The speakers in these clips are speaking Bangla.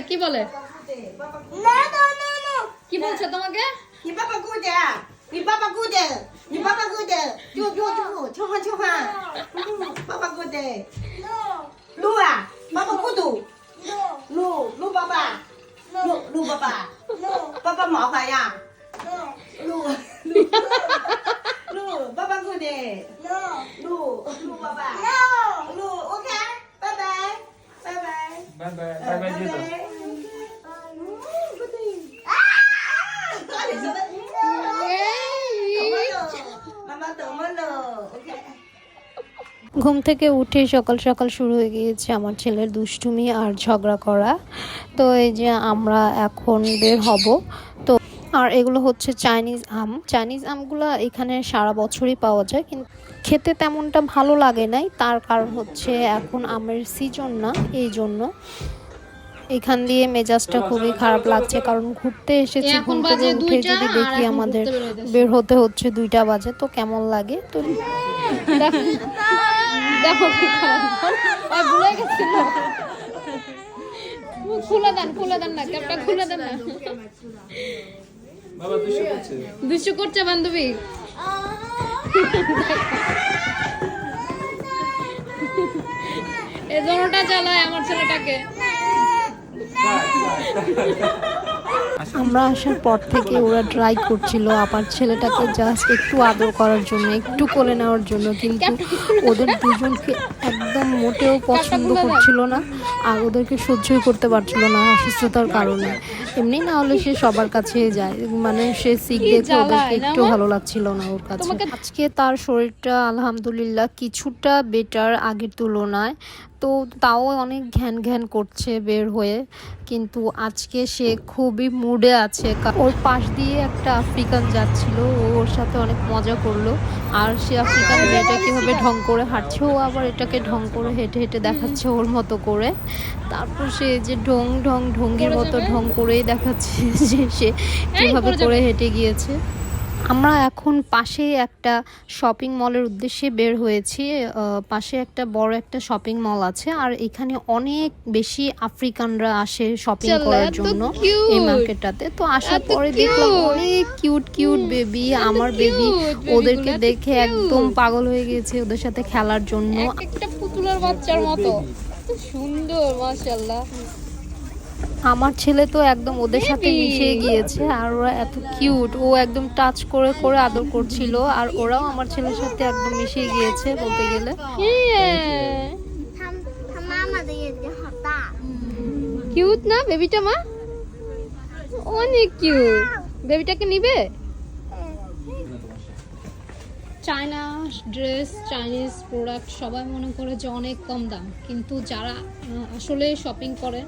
কি বলে ঘুম থেকে উঠে সকাল সকাল শুরু হয়ে গিয়েছে আমার ছেলের দুষ্টুমি আর ঝগড়া করা। তো এই যে আমরা এখন বের হব। তো আর এগুলো হচ্ছে চাইনিজ আম। চাইনিজ আমগুলো এখানে সারা বছরই পাওয়া যায়, কিন্তু খেতে তেমনটা ভালো লাগে নাই। তার কারণ হচ্ছে এখন আমের সিজন না এই জন্য। এখান দিয়ে মেজাজটা খুবই খারাপ লাগছে কারণ ঘুরতে এসেছি এখন বাজে উঠে দুইটা, যদি দেখি আমাদের বের হতে হচ্ছে দুইটা বাজে তো কেমন লাগে? তো দেখো কি ভুলে গেছিল। খুলে দেন খুলে দেন না ক্যাপটা খুলে দেন না। বাবা দুশো করছে বান্ধবী। আমার আসার পর থেকে ওরা ট্রাই করছিল। আমার ছেলেটাকে জাস্ট একটু আদর করার জন্য, একটু কোলে নেওয়ার জন্য। কিন্তু ওদের দুজনকে মোটেও পছন্দ করছিল না আর ওদেরকে সহ্যই করতে পারছিল না অসুস্থতার কারণে। এমনি না হলে সে সবার কাছে যায়। মানে সে সিক দেখে ওদেরকে একটু ভালো লাগছিল না ওর কাছে। আজকে তার শরীরটা আলহামদুলিল্লাহ কিছুটা বেটার আগের তুলনায়। তো তাও অনেক ঘ্যান ঘ্যান করছে বের হয়ে। কিন্তু আজকে সে খুবই মুডে আছে। ওর পাশ দিয়ে একটা আফ্রিকান যাচ্ছিল ওর সাথে অনেক মজা করল। আর সে আফ্রিকান মেয়েটা কীভাবে ঢং করে হাঁটছে ও আবার এটাকে ঢং করে হেঁটে হেঁটে দেখাচ্ছে ওর মতো করে। তারপর সে যে ঢং ঢং ঢঙ্গির মতো ঢং করেই দেখাচ্ছে যে সে কীভাবে করে হেঁটে গিয়েছে। আমরা এখন পাশে একটা শপিং মলের উদ্দেশ্যে বের হয়েছি পাশে একটা বড় একটা শপিং মল আছে আর এখানে অনেক বেশি আফ্রিকানরা আসে শপিং করার জন্য! এই মার্কেটটাতে তো আসার পরে দেখলাম অনেক কিউট কিউট বেবি আমার বেবি ওদেরকে দেখে একদম পাগল হয়ে গেছে ওদের সাথে খেলার জন্য। একটা পুতুলের বাচ্চার মতো। সুন্দর মাশাআল্লাহ। আমার ছেলে তো একদম ওদের সাথে মিশে গিয়েছে আর ওরা এত কিউট ও একদম টাচ করে করে আদর করছিল আর ওরাও আমার ছেলের সাথে একদম মিশে গিয়েছে বলতে গেলে। কিউট না বেবিটা মা? অনেক কিউট বেবিটাকে নিবে? চায়না ড্রেস চাইনিজ প্রোডাক্ট সবাই মনে করে যে অনেক কম দাম। কিন্তু যারা আসলে শপিং করে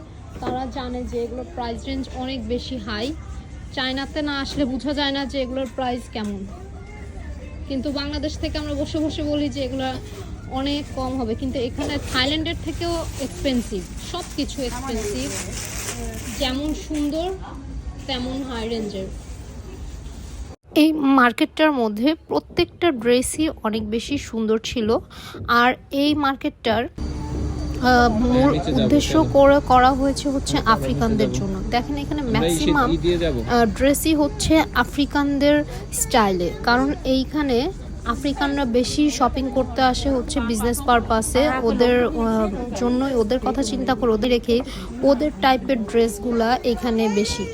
তারা জানে যে এগুলোর প্রাইস রেঞ্জ অনেক বেশি হাই চায়নাতে না আসলে বোঝা যায় না যে এগুলোর প্রাইস কেমন। কিন্তু বাংলাদেশ থেকে আমরা বসে বসে বলি যে এগুলো অনেক কম হবে। কিন্তু এখানে থাইল্যান্ডের থেকেও এক্সপেন্সিভ সব কিছু এক্সপেন্সিভ যেমন সুন্দর, তেমন হাই রেঞ্জের এই মার্কেটটার মধ্যে প্রত্যেকটা ড্রেসই অনেক বেশি সুন্দর ছিল। আর এই মার্কেটটার মূল উদ্দেশ্য করে করা হয়েছে হচ্ছে আফ্রিকানদের জন্য। দেখেন এখানে ম্যাক্সিমাম ড্রেসই হচ্ছে আফ্রিকানদের স্টাইলে। কারণ এইখানে আফ্রিকানরা বেশি শপিং করতে আসে হচ্ছে বিজনেস পারপাসে ওদের জন্যই ওদের কথা চিন্তা করে ওদের রেখে ওদের টাইপের ড্রেসগুলা এখানে বেশি।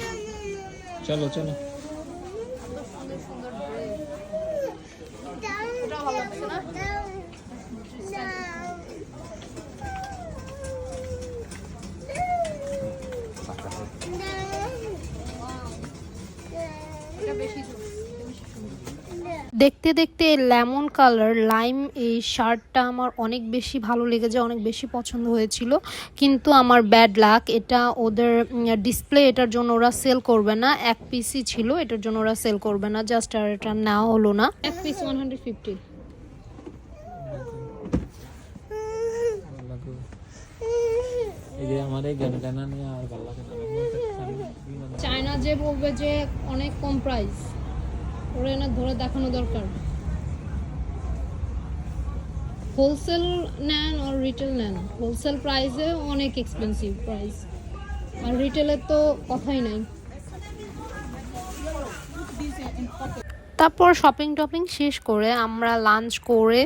চলো চলো। দেখতে দেখতে লেমন কালার লাইম এই শার্টটা আমার অনেক বেশি ভালো লেগেছে অনেক বেশি পছন্দ হয়েছিল। কিন্তু আমার ব্যাড লাক এটা ওদের ডিসপ্লে এটার জন্য ওরা সেল করবে না। এক পিসই ছিল এটার জন্য ওরা সেল করবে না। জাস্ট আর এটা নেওয়া হলো না। এক পিস ওয়ান হান্ড্রেড ফিফটি এই যে আমার গান গানা নিয়ে আর ভালো লাগে না। আমার চায়না যে বলবে যে অনেক কম প্রাইস ওরা এনে ধরে দেখানো দরকার। হোলসেল নেন আর রিটেল নেন। হোলসেল প্রাইসে অনেক এক্সপেন্সিভ প্রাইস আর রিটেলের তো কথাই নাই। তারপর শপিং টপিং শেষ করে আমরা লাঞ্চ করে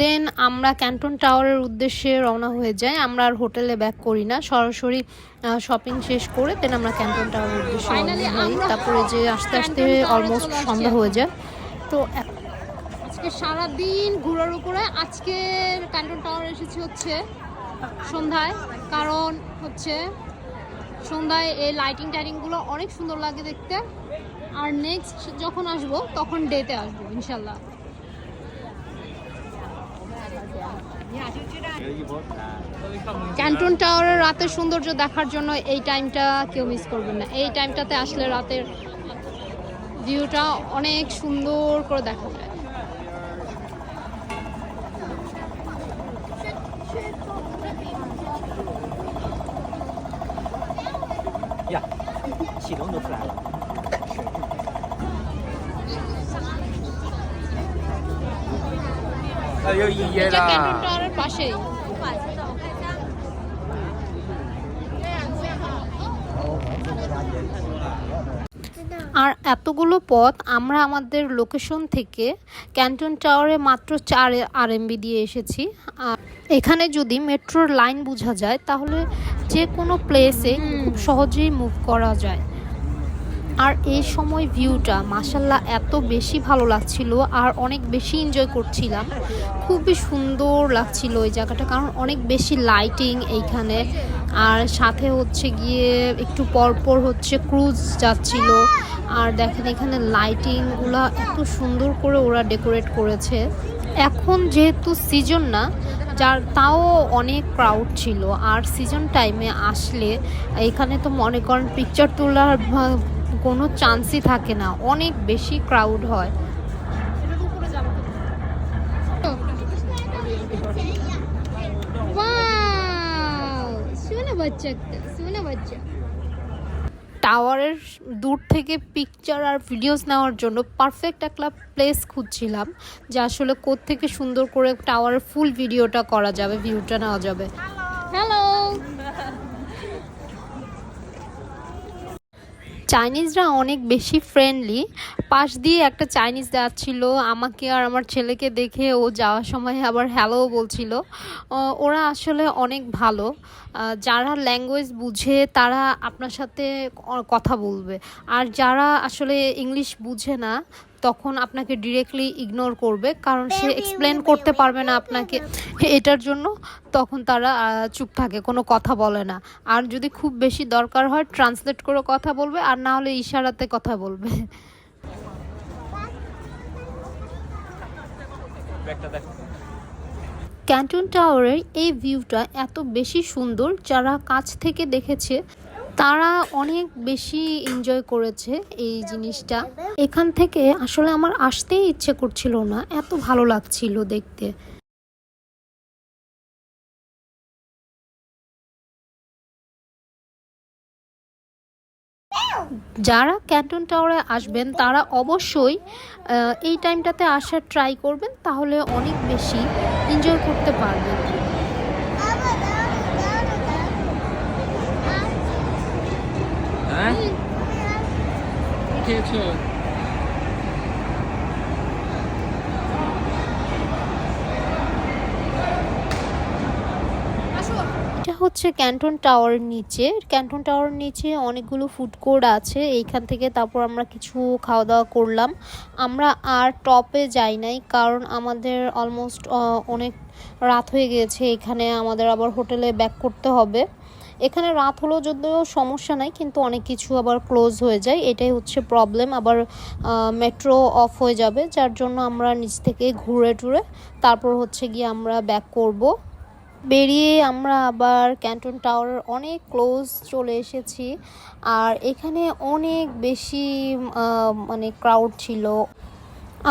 দেন আমরা ক্যান্টন টাওয়ারের উদ্দেশ্যে রওনা হয়ে যাই। আমরা আর হোটেলে ব্যাক করি না। সরাসরি শপিং শেষ করে দেন আমরা ক্যান্টন টাওয়ারের উদ্দেশ্যে হই। তারপরে যে আস্তে আস্তে অলমোস্ট সন্ধ্যা হয়ে যায়। তো আজকে সারাদিন ঘোরার উপরে আজকে ক্যান্টন টাওয়ার এসেছি হচ্ছে সন্ধ্যায়। কারণ হচ্ছে সন্ধ্যায় এই লাইটিং টাইটিংগুলো অনেক সুন্দর লাগে দেখতে। আর নেক্সট যখন আসব তখন ডেতে আসবো ইনশাল্লাহ ক্যান্টন টাওয়ারের রাতের সৌন্দর্য দেখার জন্য এই টাইমটা কেউ মিস করবেন না এই টাইমটাতে আসলে রাতের ভিউটা অনেক সুন্দর করে দেখা যায় Yeah，启动都出来了。 আচ্ছা, পাশেই। আর এতগুলো পথ আমরা আমাদের লোকেশন থেকে ক্যান্টন টাওয়ারে মাত্র চার আরএমবি দিয়ে এসেছি। আর এখানে যদি মেট্রোর লাইন বোঝা যায় তাহলে যে কোনো প্লেসে খুব সহজেই মুভ করা যায়। আর এই সময় ভিউটা মাসাল্লাহ এত বেশি ভালো লাগছিল আর অনেক বেশি এনজয় করছিলাম। খুবই সুন্দর লাগছিল ওই জায়গাটা কারণ অনেক বেশি লাইটিং এইখানে। আর সাথে হচ্ছে গিয়ে একটু পরপর হচ্ছে ক্রুজ যাচ্ছিল। আর দেখেন এখানে লাইটিংগুলো এত সুন্দর করে ওরা ডেকোরেট করেছে। এখন যেহেতু সিজন না, যার তাও অনেক ক্রাউড ছিল। আর সিজন টাইমে আসলে এখানে তো মনে করেন পিকচার তোলার কোনো চান্সই থাকে না অনেক বেশি ক্রাউড হয়। টাওয়ারের দূর থেকে পিকচার আর ভিডিওস নেওয়ার জন্য পারফেক্ট একটা প্লেস খুঁজছিলাম যে আসলে থেকে সুন্দর করে টাওয়ারের ফুল ভিডিওটা করা যাবে ভিউটা নেওয়া যাবে হ্যালো চাইনিজরা অনেক বেশি ফ্রেন্ডলি পাশ দিয়ে একটা চাইনিজ যাচ্ছিল, আমাকে আর আমার ছেলেকে দেখে ও যাওয়ার সময় আবার হ্যালো বলছিল। ওরা আসলে অনেক ভালো। যারা ল্যাঙ্গুয়েজ বুঝে তারা আপনার সাথে কথা বলবে। আর যারা আসলে ইংলিশ বুঝে না তখন আপনাকে ডিরেক্টলি ইগনোর করবে কারণ সে এক্সপ্লেন করতে পারবে না আপনাকে এটার জন্য তখন তারা চুপ থাকে কোনো কথা বলে না। আর যদি খুব বেশি দরকার হয় ট্রান্সলেট করে কথা বলবে আর না হলে ইশারাতে কথা বলবে। ক্যান্টন টাওয়ারের এই ভিউটা এত বেশি সুন্দর যারা কাছ থেকে দেখেছে তারা অনেক বেশি এনজয় করেছে এই জিনিসটা। এখান থেকে আসলে আমার আসতেই ইচ্ছে করছিল না, এত ভালো লাগছিল দেখতে। যারা ক্যান্টন টাওয়ারে আসবেন, তারা অবশ্যই এই টাইমটাতে আসার ট্রাই করবেন, তাহলে অনেক বেশি এনজয় করতে পারবেন। হ্যাঁ খেয়েছো এটা হচ্ছে ক্যান্টন টাওয়ারের নিচে। ক্যান্টন টাওয়ারের নিচে অনেকগুলো ফুড কোর্ট আছে। এইখান থেকে তারপর আমরা কিছু খাওয়া দাওয়া করলাম। আমরা আর টপে যাই নাই কারণ আমাদের অলমোস্ট অনেক রাত হয়ে গিয়েছে। এখানে আমাদের আবার হোটেলে ব্যাক করতে হবে। এখানে রাত হলেও যদিও সমস্যা নাই, কিন্তু অনেক কিছু আবার ক্লোজ হয়ে যায়। এটাই হচ্ছে প্রবলেম আবার মেট্রো অফ হয়ে যাবে, যার জন্য আমরা নিচ থেকে ঘুরে টুরে তারপর হচ্ছে গিয়ে আমরা ব্যাক করব। বেরিয়ে আমরা আবার ক্যান্টন টাওয়ারের অনেক ক্লোজ চলে এসেছি। আর এখানে অনেক বেশি মানে ক্রাউড ছিল।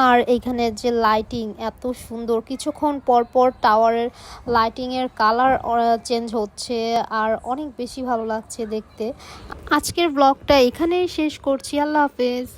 আর এখানে যে লাইটিং এত সুন্দর, কিছুক্ষণ পর পর টাওয়ারের লাইটিংয়ের কালার চেঞ্জ হচ্ছে আর অনেক বেশি ভালো লাগছে দেখতে। আজকের ব্লগটা এখানেই শেষ করছি। আল্লাহ হাফেজ।